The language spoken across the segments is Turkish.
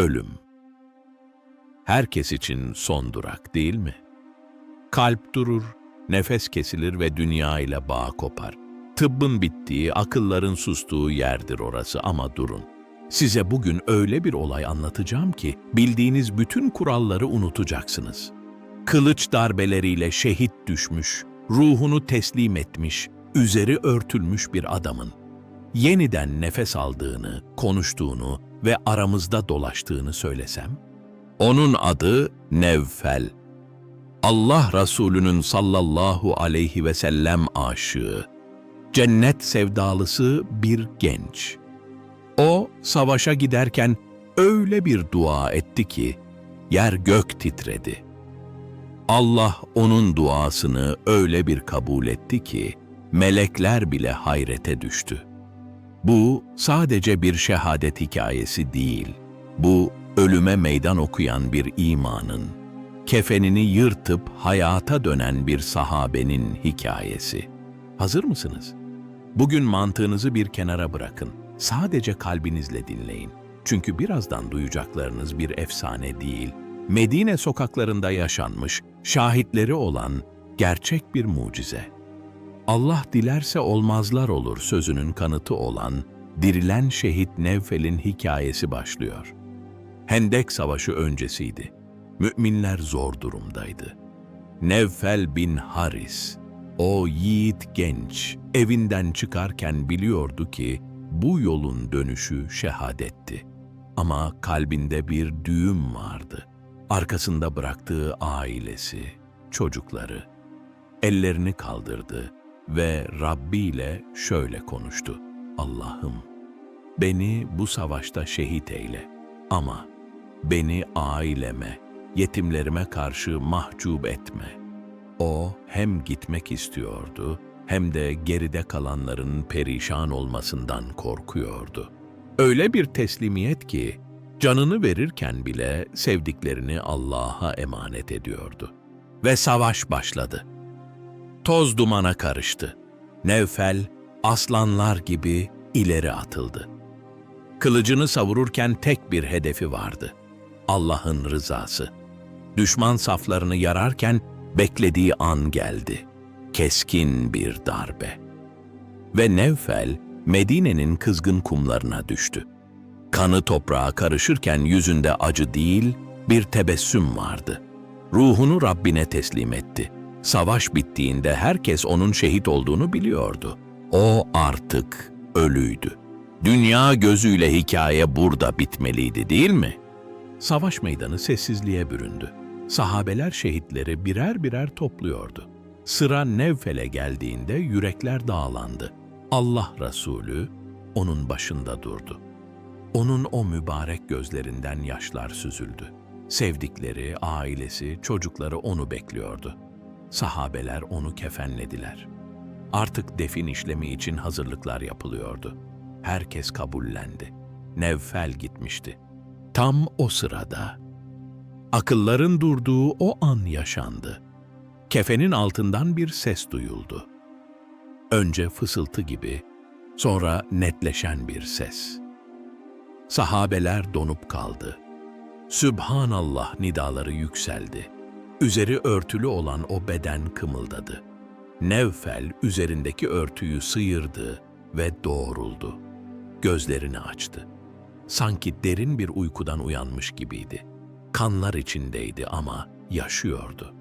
ölüm. Herkes için son durak değil mi? Kalp durur, nefes kesilir ve dünya ile bağ kopar. Tıbbın bittiği, akılların sustuğu yerdir orası ama durun. Size bugün öyle bir olay anlatacağım ki bildiğiniz bütün kuralları unutacaksınız. Kılıç darbeleriyle şehit düşmüş, ruhunu teslim etmiş, üzeri örtülmüş bir adamın yeniden nefes aldığını, konuştuğunu ve aramızda dolaştığını söylesem? Onun adı Nevfel. Allah Resulü'nün sallallahu aleyhi ve sellem aşığı, cennet sevdalısı bir genç. O savaşa giderken öyle bir dua etti ki yer gök titredi. Allah onun duasını öyle bir kabul etti ki melekler bile hayrete düştü. Bu sadece bir şehadet hikayesi değil. Bu ölüme meydan okuyan bir imanın, kefenini yırtıp hayata dönen bir sahabenin hikayesi. Hazır mısınız? Bugün mantığınızı bir kenara bırakın. Sadece kalbinizle dinleyin. Çünkü birazdan duyacaklarınız bir efsane değil, Medine sokaklarında yaşanmış, şahitleri olan gerçek bir mucize. Allah dilerse olmazlar olur sözünün kanıtı olan dirilen şehit Nevfel'in hikayesi başlıyor. Hendek Savaşı öncesiydi. Müminler zor durumdaydı. Nevfel bin Haris, o yiğit genç, evinden çıkarken biliyordu ki bu yolun dönüşü şehadetti. Ama kalbinde bir düğüm vardı. Arkasında bıraktığı ailesi, çocukları. Ellerini kaldırdı ve Rabbi ile şöyle konuştu. Allah'ım, beni bu savaşta şehit eyle ama beni aileme, yetimlerime karşı mahcup etme. O hem gitmek istiyordu hem de geride kalanların perişan olmasından korkuyordu. Öyle bir teslimiyet ki canını verirken bile sevdiklerini Allah'a emanet ediyordu. Ve savaş başladı. Toz dumana karıştı. Nevfel aslanlar gibi ileri atıldı. Kılıcını savururken tek bir hedefi vardı. Allah'ın rızası. Düşman saflarını yararken beklediği an geldi. Keskin bir darbe. Ve Nevfel Medine'nin kızgın kumlarına düştü. Kanı toprağa karışırken yüzünde acı değil, bir tebessüm vardı. Ruhunu Rabbine teslim etti. Savaş bittiğinde herkes onun şehit olduğunu biliyordu. O artık ölüydü. Dünya gözüyle hikaye burada bitmeliydi değil mi? Savaş meydanı sessizliğe büründü. Sahabeler şehitleri birer birer topluyordu. Sıra Nevfel'e geldiğinde yürekler dağlandı. Allah Resulü onun başında durdu. Onun o mübarek gözlerinden yaşlar süzüldü. Sevdikleri, ailesi, çocukları onu bekliyordu. Sahabeler onu kefenlediler. Artık defin işlemi için hazırlıklar yapılıyordu. Herkes kabullendi. Nevfel gitmişti. Tam o sırada akılların durduğu o an yaşandı. Kefenin altından bir ses duyuldu. Önce fısıltı gibi, sonra netleşen bir ses. Sahabeler donup kaldı. Sübhanallah nidaları yükseldi. Üzeri örtülü olan o beden kımıldadı. Nevfel üzerindeki örtüyü sıyırdı ve doğruldu. Gözlerini açtı. Sanki derin bir uykudan uyanmış gibiydi. Kanlar içindeydi ama yaşıyordu.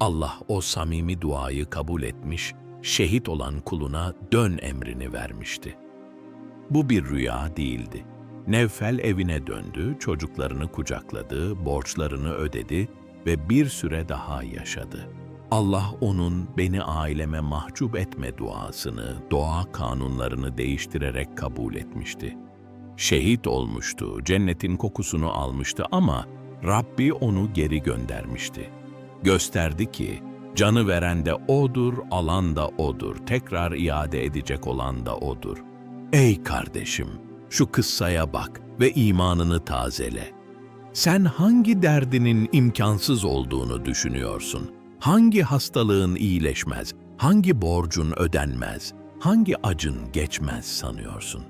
Allah o samimi duayı kabul etmiş, şehit olan kuluna dön emrini vermişti. Bu bir rüya değildi. Nevfel evine döndü, çocuklarını kucakladı, borçlarını ödedi ve bir süre daha yaşadı. Allah onun beni aileme mahcup etme duasını, doğa kanunlarını değiştirerek kabul etmişti. Şehit olmuştu, cennetin kokusunu almıştı ama Rabbi onu geri göndermişti. Gösterdi ki canı veren de O'dur, alan da O'dur, tekrar iade edecek olan da O'dur. Ey kardeşim! Şu kıssaya bak ve imanını tazele. Sen hangi derdinin imkansız olduğunu düşünüyorsun? Hangi hastalığın iyileşmez? Hangi borcun ödenmez? Hangi acın geçmez sanıyorsun?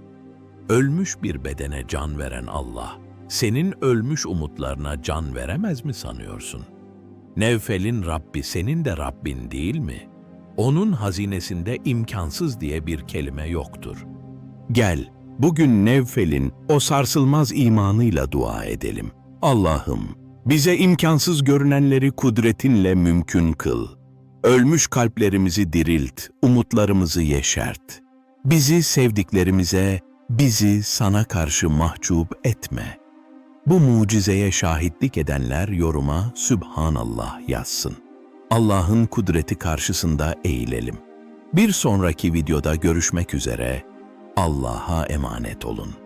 Ölmüş bir bedene can veren Allah, senin ölmüş umutlarına can veremez mi sanıyorsun? Nevfel'in Rabbi senin de Rabbin değil mi? Onun hazinesinde imkansız diye bir kelime yoktur. Gel, bugün Nevfel'in o sarsılmaz imanıyla dua edelim. Allah'ım, bize imkansız görünenleri kudretinle mümkün kıl. Ölmüş kalplerimizi dirilt, umutlarımızı yeşert. Bizi sevdiklerimize, bizi sana karşı mahcup etme. Bu mucizeye şahitlik edenler yoruma Sübhanallah yazsın. Allah'ın kudreti karşısında eğilelim. Bir sonraki videoda görüşmek üzere. Allah'a emanet olun.